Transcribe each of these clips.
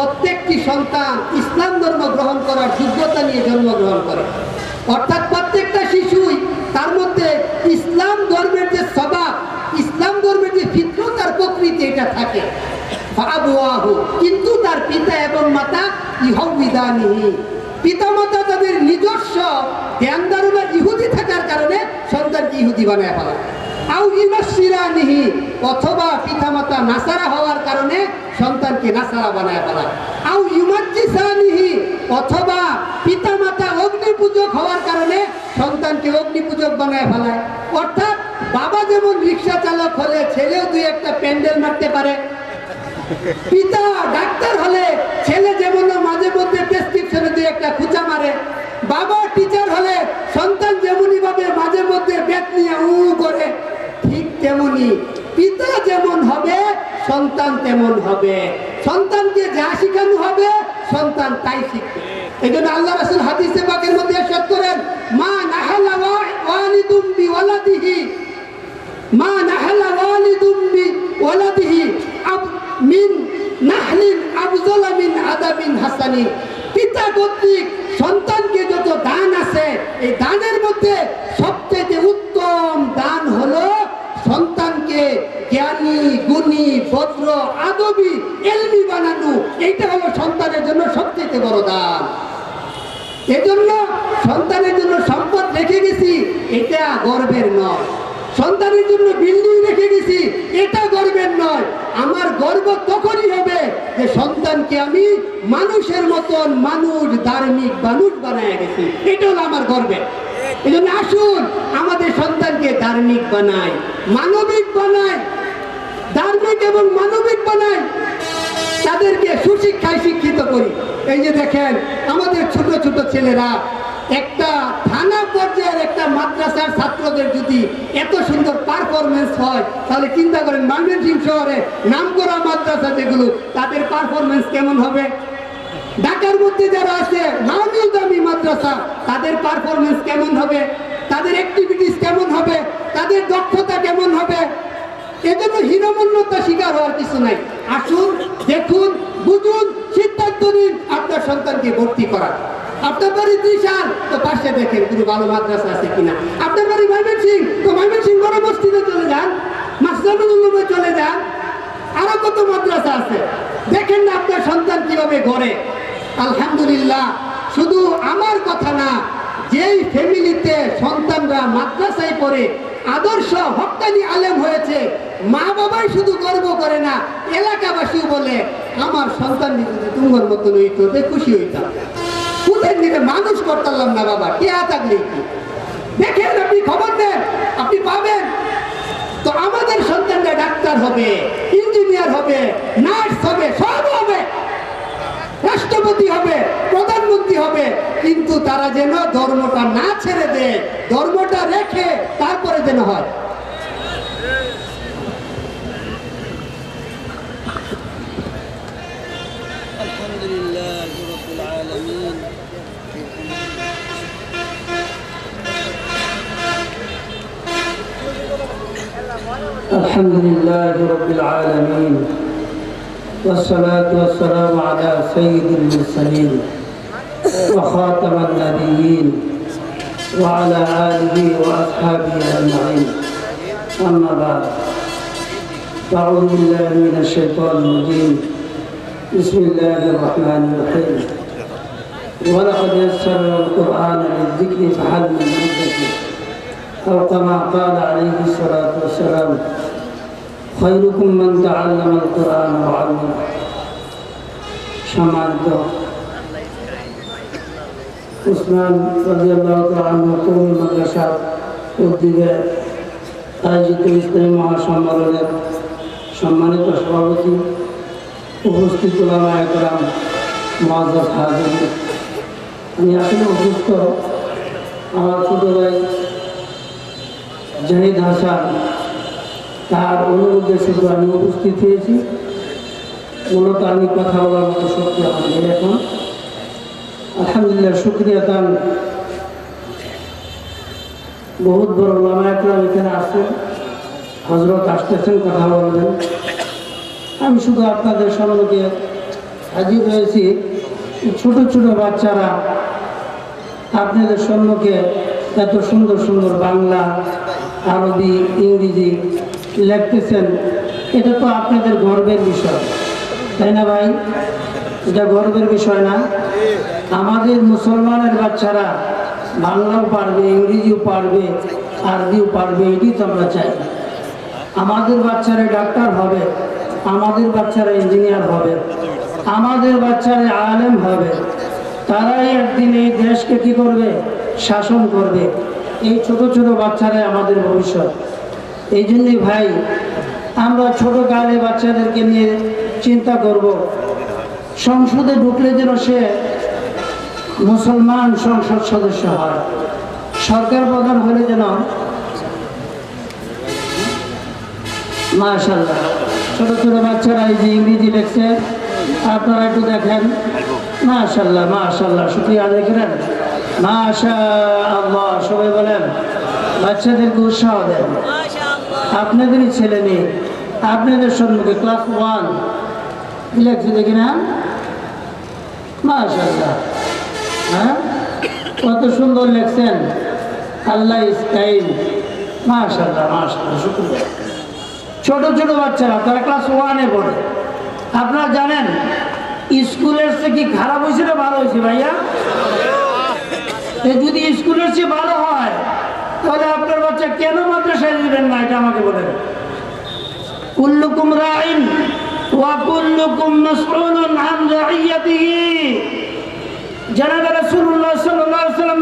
প্রত্যেকটি সন্তান ইসলাম ধর্ম গ্রহণ করার যোগ্যতা নিয়ে জন্মগ্রহণ করে। অর্থাৎ প্রত্যেকটা শিশুই তার মধ্যে ইসলাম ধর্মের যে স্বভাব, ইসলাম ধর্মের যে ফিতরতার প্রকৃতি এটা থাকে। কিন্তু তার পিতা এবং মাতা ইহবিদানিহি। পিতা মাতা তাদের নিজস্ব জ্ঞান ধারণা ইহুদি থাকার কারণে সন্তানকে ইহুদি বানায় ফেলা আউ ইনাসিরানিহি অথবা পিতামাতা নাসারা হওয়ার কারণে সন্তানকে নাসারা বানায় ফেলা আউ ইউমাজ্জিসানিহি, অথবা পিতামাতা অগ্নি পূজক হওয়ার কারণে সন্তানকে অগ্নি পূজক বানায় ফেলায় অর্থাৎ বাবা যেমন রিক্সা চালক হলে ছেলেও দুই একটা প্যান্ডেল মারতে পারে, পিতা ডাক্তার হলে ছেলে যেমন মাঝে মধ্যে প্রেসক্রিপশনে দুই একটা খুঁচা মারে বাবা টিচার হলে সন্তান যেমনই ভাবে মাঝে মধ্যে ব্যাট নিয়ে উ করে ঠিক তেমনি পিতা যেমন হবে সন্তান তেমন হবে। সন্তানকে যা শিখানো হবে, সন্তান তাই শিখবে। এই জন্য আল্লাহ রাসুল হাদিসে পাকের মধ্যে এরশাদ করেন, মা নাহালা ওয়ালিদুম বিওয়ালাদিহি। মা নাহালা ওয়ালিদুম বিওয়ালাদিহি। আব, মিন নাহলিন আফজল মিন আদাবিন হাসানিন। পিতা কর্তৃক সন্তানকে যত দান আছে, এই দানের মধ্যে সবচেয়ে উত্তম দান হলো সন্তানকে জ্ঞানী গুণী, ভদ্র, আদবি, এলমি বানানো, এইটা হলো সন্তানের জন্য সবচেয়ে বড় দান। এজন্য সন্তানের জন্য সম্পদ রেখে গেছি, এটা গর্বের নয়। সন্তানের জন্য বিল্ডিং রেখে গেছি, এটা গর্বের নয়। আমার গর্ব তখনই হবে যে সন্তানকে আমি মানুষের মতন মানুষ, ধার্মিক মানুষ বানায় গেছি। এটা হলো আমার গর্বের এই জন্য আসুন, আমাদের সন্তানকে ধার্মিক বানায় মানবিক বানাই ধার্মিক এবং মানবিক বানাই, তাদেরকে সুশিক্ষায় শিক্ষিত করি। এই যে দেখেন, আমাদের ছোট ছোট ছেলেরা একটা থানা পর্যায়ের একটা মাদ্রাসার ছাত্রদের যদি এত সুন্দর পারফরমেন্স হয়, তাহলে চিন্তা করেন ময়মনসিং শহরে নাম করা মাদ্রাসা যেগুলো, তাদের পারফরমেন্স কেমন হবে? ঢাকার মধ্যে যারা আছে, নামি দামি মাদ্রাসা, তাদের পারফরমেন্স কেমন হবে? তাদের অ্যাক্টিভিটিস কেমন হবে? তাদের দক্ষতা কেমন হবে? এজন্য হীনমন্যতা শিকার হওয়ার কিছু নাই। আসুন, দেখুন, বুঝুন, সিদ্ধান্ত নিন, আপনার সন্তানকে ভর্তি করার। আপনার বাড়ি ত্রিশাল তো পাশে দেখেন কোনো ভালো মাদ্রাসা আছে কিনা। আপনার বাড়ি ময়মন সিং তো ময়মন সিং বড় মসজিদে চলে যান মাসলামে চলে যান, আরও কত মাদ্রাসা আছে। দেখেন না আপনার সন্তান কীভাবে গড়ে। আলহামদুলিল্লাহ, শুধু আমার কথা না, যেই ফ্যামিলিতে সন্তানরা মাদ্রাসায় পড়ে, আদর্শ হকানি আলেম হয়েছে মা বাবাই শুধু গর্ব করে না এলাকাবাসীও বলে, আমার সন্তান যদি তোমার মতন হইতো খুশি হইতাম। কোথায় দিকে মানুষ করতাম না বাবা কে থাকলে কি? দেখেন আপনি খবর দেন, আপনি পাবেন। তো আমাদের সন্তানরা ডাক্তার হবে, ইঞ্জিনিয়ার হবে, নার্স হবে, সব হবে। রাষ্ট্রপতি হবে, প্রধানমন্ত্রী হবে, কিন্তু তারা যেন ধর্মটা না ছেড়ে দেয়, ধর্মটা রেখে তারপরে যেন হয়। الحمد لله رب العالمين والصلاة والسلام على سيد المرسلين وخاتم النبيين وعلى آله وأصحابه أجمعين. أما بعد أعوذ بالله من الشيطان الرجيم. بسم الله الرحمن الرحيم. ولقد يسرنا القرآن للذكر فهل من أو كما قال عليه الصلاة والسلام خيركم من تعلم القرآن وعلمه সম্মানিত উসমান রাজিয়াল্লাহু তাআলা কৌমি মাদ্রাসার উদ্যোগে আয়োজিত ইসলামী মহাসম্মেলনের সম্মানিত সভাপতি উপস্থিত ওলামা একরাম মহাজাজ হাজির আমি আসলে অসুস্থ আমার ছোট ভাই জাহিদ হাসান তার অনুরোধে শুধু আমি উপস্থিত হয়েছি। মূলত আমি কথা বলার মতো শক্তি আমার এখন। আলহামদুলিল্লাহ, শুক্রিয়া তান বহুত বড় ওলামা একরাম এখানে আসছেন। হজরত আসতেছেন, কথা বলবেন। আমি শুধু আপনাদের সম্মুখে হাজির হয়েছি। ছোট ছোট বাচ্চারা আপনাদের সম্মুখে এত সুন্দর সুন্দর বাংলা, আরবি, ইংরেজি লিখতেছেন, এটা তো আপনাদের গর্বের বিষয়, তাই না ভাই? এটা গর্বের বিষয় না? আমাদের মুসলমানের বাচ্চারা বাংলাও পারবে, ইংরেজিও পারবে, আরবিও পারবে এটি তো আমরা চাই। আমাদের বাচ্চারা ডাক্তার হবে, আমাদের বাচ্চারা ইঞ্জিনিয়ার হবে, আমাদের বাচ্চারা আলেম হবে, তারাই একদিন এই দেশকে কি করবে? শাসন করবে। এই ছোট ছোট বাচ্চারাই আমাদের ভবিষ্যৎ। এই জন্যই ভাই, আমরা ছোট কালে বাচ্চাদেরকে নিয়ে চিন্তা করব। সংসদে ঢুকলে যেন সে মুসলমান সংসদ সদস্য হয়। সরকার প্রধান হলে যেন মাশাল্লাহ ছোট ছোট বাচ্চারা এই যে ইংরেজি লেখছে, আপনারা একটু দেখেন। মাশাল্লাহ মাশাল্লাহ শুক্রিয়া করেন। মাশা আল্লাহ সবাই বলেন, বাচ্চাদেরকে উৎসাহ দেন। আপনাদেরই ছেলে মেয়ে, আপনাদের সম্মুখে ক্লাস ওয়ান লেখছে দেখি না? হ্যাঁ? কত সুন্দর লেখছেন। আল্লাহ স্টাইল মাশাল্লাহ মাশাল্লাহ শুক্রিয়া। ছোট ছোট বাচ্চারা, তারা ক্লাস ওয়ানে পড়ে। আপনারা জানেন, স্কুলের চেয়ে কি খারাপ হয়েছে না ভালো হয়েছে ভাইয়া? যদি স্কুলের চেয়ে ভালো হয় তাহলে আপনার বাচ্চা কেন মাদ্রাসায় দিবেন না? এটা আমাকে বলেন কুল্লুকুম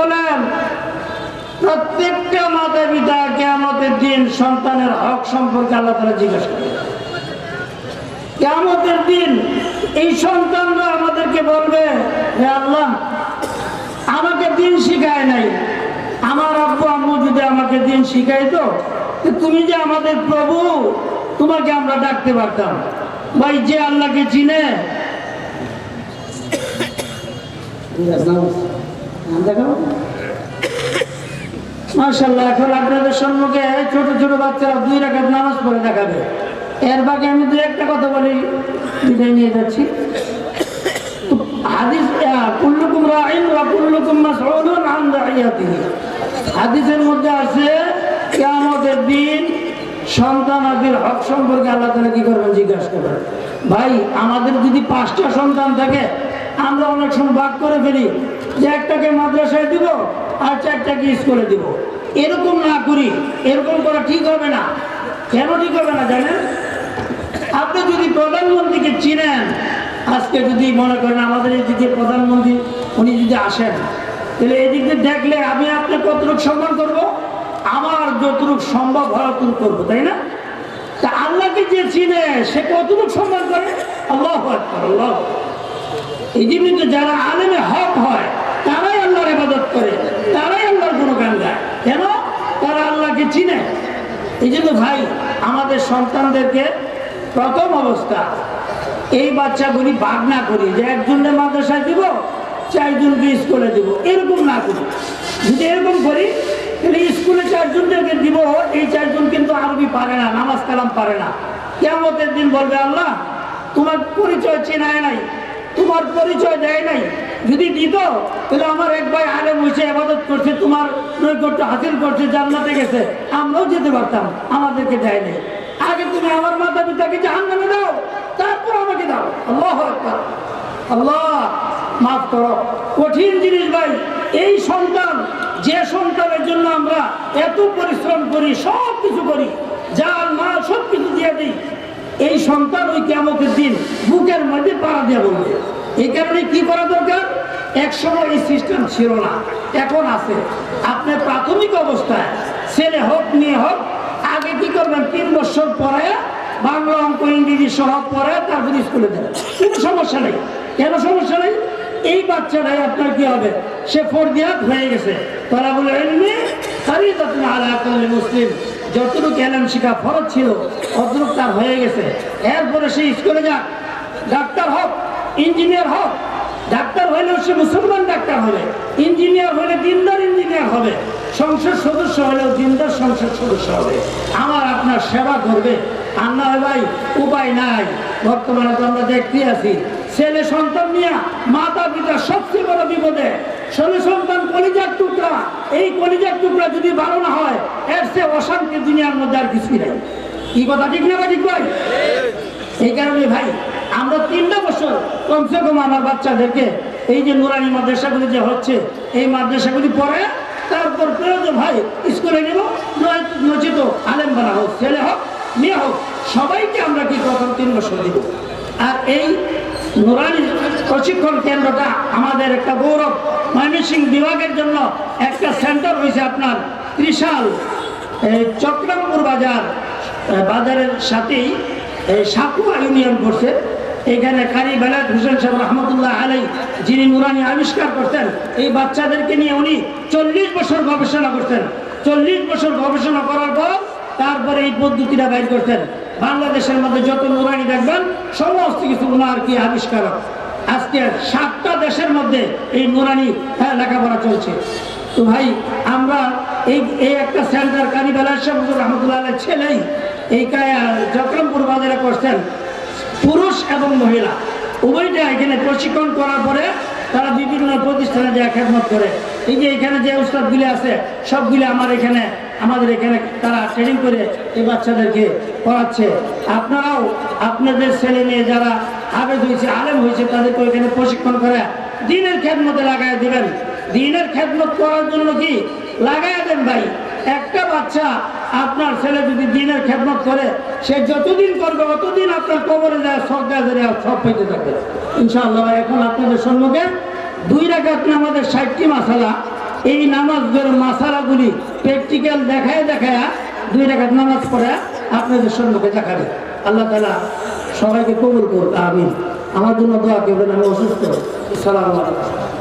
বলেন, প্রত্যেকটা মাতা পিতা দিন সন্তানের হক সম্পর্কে আল্লাহ তারা জিজ্ঞাসা করে। কেয়ামতের দিন এই সন্তানরা আমাদেরকে বলবে আল্লাহ, আমাকে দিন শিখায় নাই আমার আব্বু আম্মু যদি আমাকে দিন শিখাইতো তুমি যে আমাদের প্রভু, তোমাকে আমরা ডাকতে পারতাম। ভাই, যে আল্লাহকে চিনে। দেখাবো মাশাল্লাহ এখন আপনাদের সম্মুখে ছোট ছোট বাচ্চারা দুই রাখাত নামাজ পড়ে দেখাবে। এর বাকি আমি দু একটা কথা বলি, বিদায় নিয়ে যাচ্ছি। হাদিস কুল্লুকুম রাইন ওয়া আন হাদিসের মধ্যে আছে, কিয়ামতের দিন সন্তান আদির হক সম্পর্কে আল্লাহ তাআলা কি করবেন জিজ্ঞাসা করবেন। ভাই, আমাদের যদি পাঁচটা সন্তান থাকে, আমরা অনেক সময় ভাগ করে ফেলি, যে একটাকে মাদ্রাসায় দিব আর চারটাকে স্কুলে দিব। এরকম না করি, এরকম করা ঠিক হবে না। কেন ঠিক হবে না জানেন? আপনি যদি প্রধানমন্ত্রীকে চিনেন, আজকে যদি মনে করেন আমাদের এদিকে প্রধানমন্ত্রী, উনি যদি আসেন তাহলে এদিক দিয়ে দেখলে আমি আপনি কতটুকু সম্মান করব, আমার যতটুকু সম্ভব হয় অতটুকু করব, তাই না? তা আল্লাহকে যে চিনে সে কতটুকু সম্মান করে। আল্লাহ আল্লাহ এই জন্য যারা আলেমে হক হয়, তারাই আল্লাহর ইবাদত করে, তারাই আল্লাহর কোনো গান গায়। কেন? তারা আল্লাহকে চিনে। এই জন্য ভাই, আমাদের সন্তানদেরকে প্রথম অবস্থা, এই বাচ্চাগুলি ভাগ না করি যে একজনের মাদ্রাসায় দিব চারজনকে স্কুলে দিব। এরকম না করি। যদি এরকম করি, তাহলে স্কুলে চারজনকে দিব। এই চারজন কিন্তু আরবি পারে না, নামাজ কালাম পারে না। কেমতের দিন বলবে আল্লাহ, তোমার পরিচয় চেনায় নাই, তোমার পরিচয় দেয় নাই। যদি দিত, তাহলে আমার এক ভাই আলেম হয়েছে আবাদত করছে, তোমার নৈকট্য হাসিল করছে, জান্নাতে গেছে। আমরাও যেতে পারতাম, আমাদেরকে দেয় নাই। আগে তুমি আমার মাতা পিতাকে জাহান দাও, তারপর আমাকে দাও। আল্লাহ আল্লাহ। মাফ করো। কঠিন জিনিস ভাই, এই সন্তান, যে সন্তানের জন্য আমরা এত পরিশ্রম করি, সব কিছু করি, যার মা সব কিছু দিয়ে দিই, এই সন্তান ওই কেমতের দিন বুকের মধ্যে পাড়া দিয়ে বলবে। এই কারণে কি করা দরকার? একসময় এই সিস্টেম ছিল না, এখন আছে। আপনি প্রাথমিক অবস্থায়, ছেলে হোক, মেয়ে হোক, আগে কি করবেন? তিন বছর পরে বাংলা অঙ্ক, ইংরেজি সহ পরে তারপর স্কুলে দেবেন। কোনো সমস্যা নেই। কেন সমস্যা নেই? এই বাচ্চাটাই আপনার কি হবে? সে ফরদিয়াত হয়ে গেছে। তারা বলে, এমনি তারই তখন আলাহ মুসলিম। যতটুকু এলাম শিখা ফরজ ছিল, অতটুকু তার হয়ে গেছে। এরপরে সে স্কুলে যাক। ডাক্তার হোক, ইঞ্জিনিয়ার হোক, ডাক্তার হলেও সে মুসলমান ডাক্তার হবে। ইঞ্জিনিয়ার হলে দিনদার ইঞ্জিনিয়ার হবে। সংসদ সদস্য হলেও দিনদার সংসদ সদস্য হবে। আমার আপনার সেবা করবে। আর ভাই, উপায় নাই। বর্তমানে তো আমরা দেখতে আছি। ছেলে সন্তান নিয়ে মাতা পিতা সবচেয়ে বড় বিপদে। ছেলে সন্তান কলিজার টুকরা এই কলিজার টুকরা যদি ভালো না হয় এর সে অশান্তি দুনিয়ার মধ্যে আর কিছুই নেই। কি কথা ঠিক না ঠিক ভাই এই কারণে ভাই আমরা তিনটা বছর কমসে কম আমার বাচ্চাদেরকে এই যে নুরানি মাদ্রাসাগুলি যে হচ্ছে এই মাদ্রাসাগুলি পড়ে তারপর প্রয়োজন ভাই স্কুলে নেব নচিত আলেম বানা হোক ছেলে হোক মেয়ে হোক সবাইকে আমরা কি প্রথম তিন বছর দিব। আর এই নুরানি প্রশিক্ষণ কেন্দ্রটা আমাদের একটা গৌরব। ময়মনসিং বিভাগের জন্য একটা সেন্টার হয়েছে আপনার ত্রিশাল চক্রামপুর বাজার বাজারের সাথেই সাকুয়া ইউনিয়ন করছে। এখানে কারি বেলাত হোসেন সাহেব রহমতুল্লাহ আলাই যিনি নুরানি আবিষ্কার করতেন এই বাচ্চাদেরকে নিয়ে উনি চল্লিশ বছর গবেষণা করতেন চল্লিশ বছর গবেষণা করার পর তারপরে এই পদ্ধতিটা বাইর করতেন বাংলাদেশের মধ্যে যত নুরানি দেখবেন সমস্ত কিছু ওনার কি আবিষ্কারক? আজকে সাতটা দেশের মধ্যে এই নুরানি হ্যাঁ, লেখাপড়া চলছে। তো ভাই আমরা এই এই একটা সেন্টার কারিবেলার শাহুর রহমতুল্লাহ ছেলেই। এই চক্রমপুর বাজারে করছেন পুরুষ এবং মহিলা। উভয়টা এখানে প্রশিক্ষণ করার পরে তারা বিভিন্ন প্রতিষ্ঠানে যে খেদমত করে। এই যে এখানে যে উস্তাদগুলি আছে সবগুলি আমার এখানে আমাদের এখানে তারা ট্রেনিং করে এই বাচ্চাদেরকে পড়াচ্ছে। আপনারাও আপনাদের ছেলে মেয়ে যারা আবেদ হয়েছে, আলেম হয়েছে, তাদেরকে এখানে প্রশিক্ষণ করে। দিনের খেদমতে লাগাই দিবেন। দিনের খেদমত করার জন্য কি? লাগাই দেন ভাই। একটা বাচ্চা আপনার ছেলে যদি দিনের খেদমত করে, সে যতদিন করবে, অতদিন আপনার কবরে যায়, সব গাছের সব পেতে থাকবে। ইনশাআল্লাহ এখন আপনাদের সম্মুখে দুই রাখাত আমাদের ষাটটি মাসালা এই নামাজের মাসালাগুলি প্র্যাকটিক্যাল দেখায় দেখায় দুই টাকা নামাজ পড়ে আপনাদের সম্মুখে দেখাবে। আল্লাহ তালা সবাইকে কবুল করুক আমি আমার জন্য দোয়া করবেন, আমি অসুস্থ। সালাম আলাইকুম।